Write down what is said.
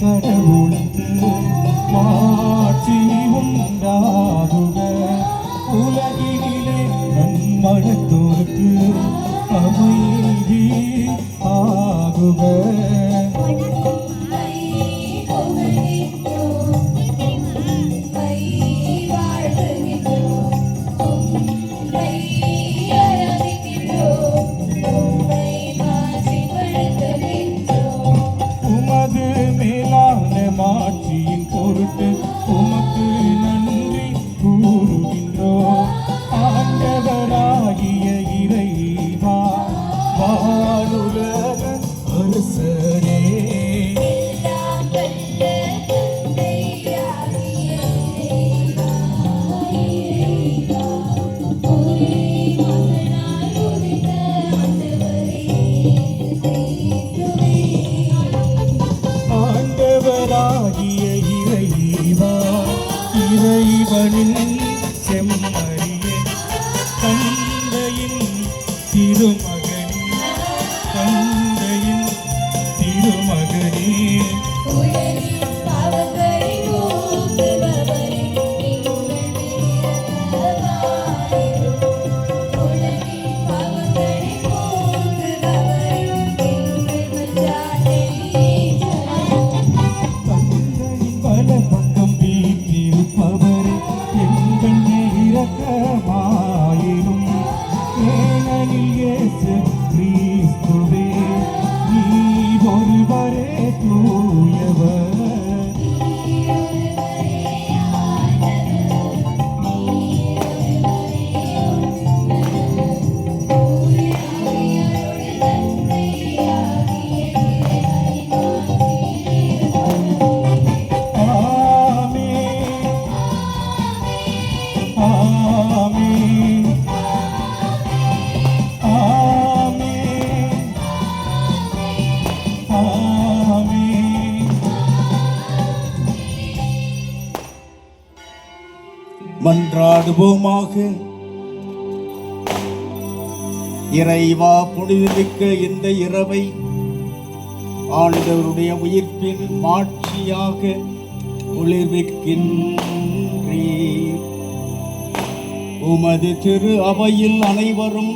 கடவுளுக்கு மாட்சி உண்டாகுக. உலகிலே நன்மனத்தோருக்கு அமைதி ஆகுக. பொருட்டு உமக்கு நன்றி கூறுகின்றோம். ஆண்டவராகிய இறைவா வானுலக அரசரே. ശിവനിൽ ചെമ്മരിയെ തന്തയിൽ തിരുമ เธอ மன்றாடுவோமாக. இறைவா புனிதமிக்க இந்த இரவை ஆண்டவருடைய உயிர்ப்பின் மாட்சியாக குளிர்விக்கின்றீர். உமது திரு அவையில் அனைவரும்